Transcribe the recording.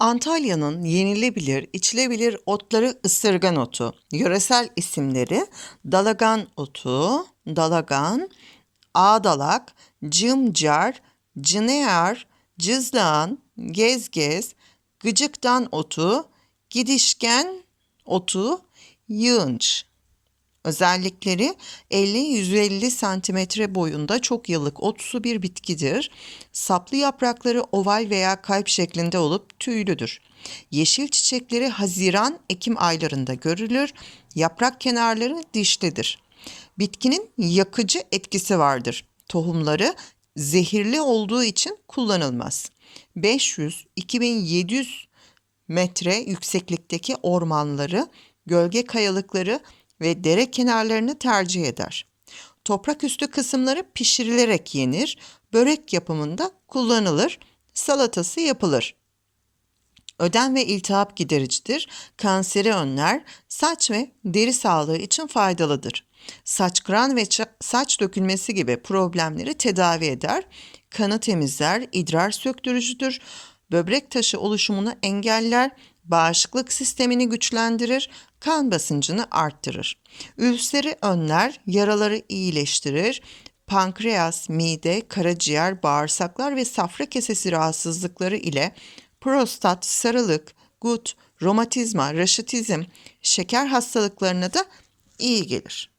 Antalya'nın yenilebilir, içilebilir otları ısırgan otu. Yöresel isimleri dalagan otu, dalagan, ağdalak, cımcar, cınear, cızlağan, gezgez, gıcıktan otu, gidişken otu, yığınç. Özellikleri 50-150 santimetre boyunda çok yıllık otsu bir bitkidir. Saplı yaprakları oval veya kalp şeklinde olup tüylüdür. Yeşil çiçekleri Haziran-Ekim aylarında görülür. Yaprak kenarları dişlidir. Bitkinin yakıcı etkisi vardır. Tohumları zehirli olduğu için kullanılmaz. 500-2700 metre yükseklikteki ormanları, gölge kayalıkları ve dere kenarlarını tercih eder. Toprak üstü kısımları pişirilerek yenir, börek yapımında kullanılır, salatası yapılır. Ödem ve iltihap gidericidir, kanseri önler, saç ve deri sağlığı için faydalıdır. Saç kıran ve saç dökülmesi gibi problemleri tedavi eder, kanı temizler, idrar söktürücüdür, böbrek taşı oluşumunu engeller, bağışıklık sistemini güçlendirir, kan basıncını arttırır. Ülseri önler, yaraları iyileştirir, pankreas, mide, karaciğer, bağırsaklar ve safra kesesi rahatsızlıkları ile prostat, sarılık, gut, romatizma, raşitizm, şeker hastalıklarına da iyi gelir.